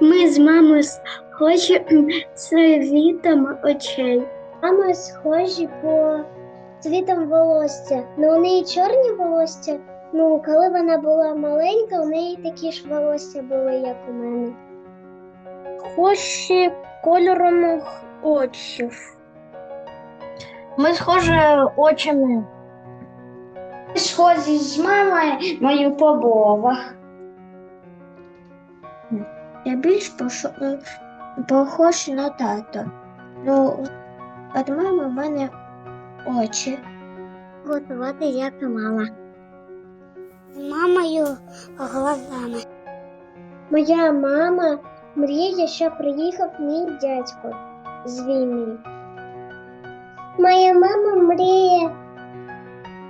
Ми з мамою схожі цвітом очей. Мама схожі по цвітам волосся. Ну, у неї чорні волосся. Ну, коли вона була маленька, у неї такі ж волосся були, як у мене. Схожі кольором очів. Ми схожі очами. Схожі з мамою мою по бровах. Я більш похож на тато. Ну, від мами в мене очі. Готувати як і мама. З мамою глазами. Моя мама мріє, що приїхав мій дядько з війни. Моя мама мріє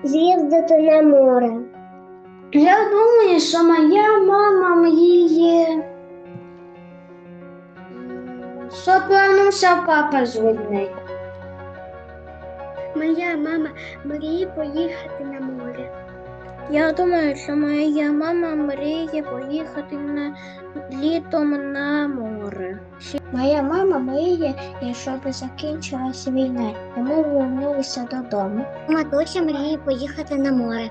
з'їздити на море. Я думаю, що моя мама мріє, Що повернувся папа війни. моя мама мріє поїхати на море. Я думаю, що моя мама мріє поїхати на літом на море. Моя мама мріє, щоб закінчилася війна, і ми повернулися додому. Матуся мріє поїхати на море.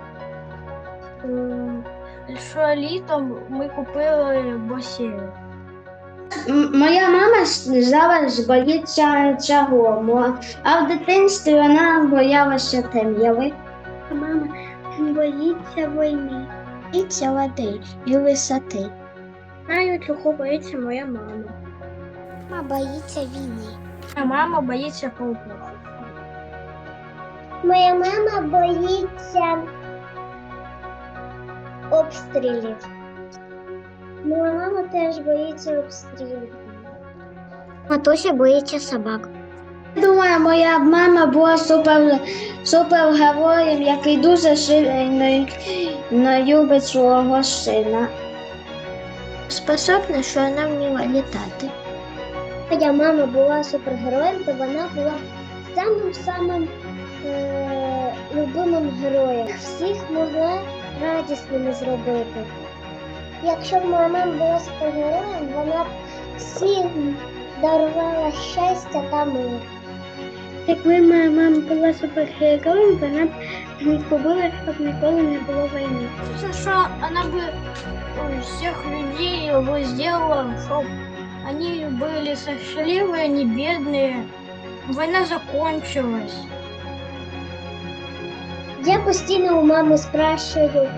Що літом ми купили басейн. Моя мама зараз боїться цього, а в дитинстві вона боялася темряви. Мама боїться війни, боїться води і висоти. Знаю, чого боїться моя мама. Мама боїться війни. А мама боїться пауків. Моя мама боїться обстрілів. Моя мама теж боїться обстрілів. Матуся боїться собак. Думаю, моя мама була супер, супергероєм, який дуже сильно любить свого сина. Способна, що вона вміла літати. Моя мама була супергероєм, то вона була самим-самим е- любимим героєм. Всіх могла радісними зробити. Якщо б моя мама була супергероєм, вона б всім дарувала щастя та мир. Якби моя мама була супергероєм, вона б побила, щоб ніколи не було війни. Це що вона б всіх людей його зробила, щоб вони були счастливі, не бідні. Війна закончилась. Я постійно у мами спрашую, е,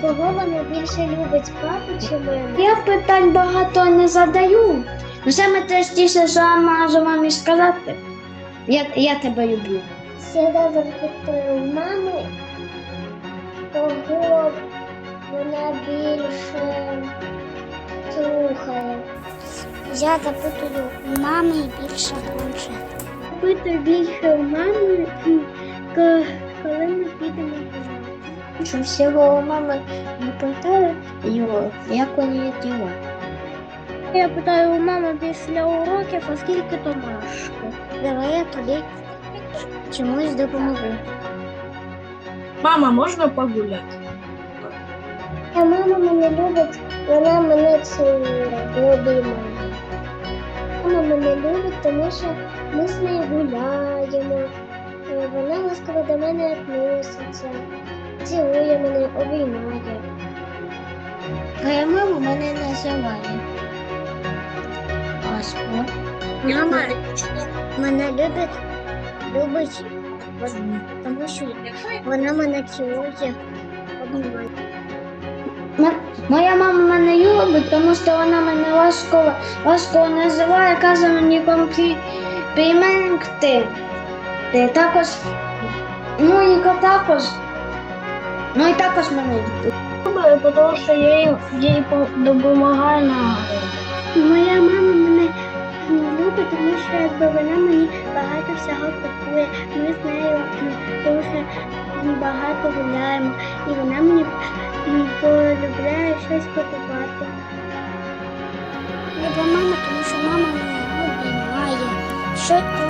кого вона більше любить, папу чи мене. Я питань багато не задаю. Ну, Саме частіше, що я можу мамі сказати, я, я тебе люблю. Всегда запитую у мами, кого вона більше слухає. Я запитую мами більше планшет. Запитую більше мами, Всього у мами не питаю його, як неї діла. Я питаю у мами після уроків, а скільки домашку. Давай я тобі чомусь допоможу. Мама, можна погуляти? А мама мене любить, вона мене цілує, любима. Мама мене любить, тому що ми з нею гуляємо. Вона ласково до мене відноситься, цілує мене, обіймає. Моя мама мене називає. Господь. Мама мене любить, любить, тому що вона мене цілує, обіймає. Моя мама мене любить, тому що вона мене ласково, ласково називає, каже мені компліменти. Ти також, ну і також, ну і також мене любить. Люблю, тому що я їй, їй допомагаю на Моя мама мене любить, тому що якби вона мені багато всього купує. Ми з нею дуже багато гуляємо, і вона мені полюбляє щось покупати. Люба мама, тому що мама мене обіймає. Що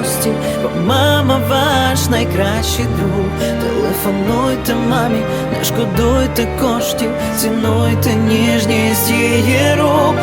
бо мама ваш найкращий друг. Телефонуйте мамі, не шкодуйте коштів, цінуйте ніжність її рук.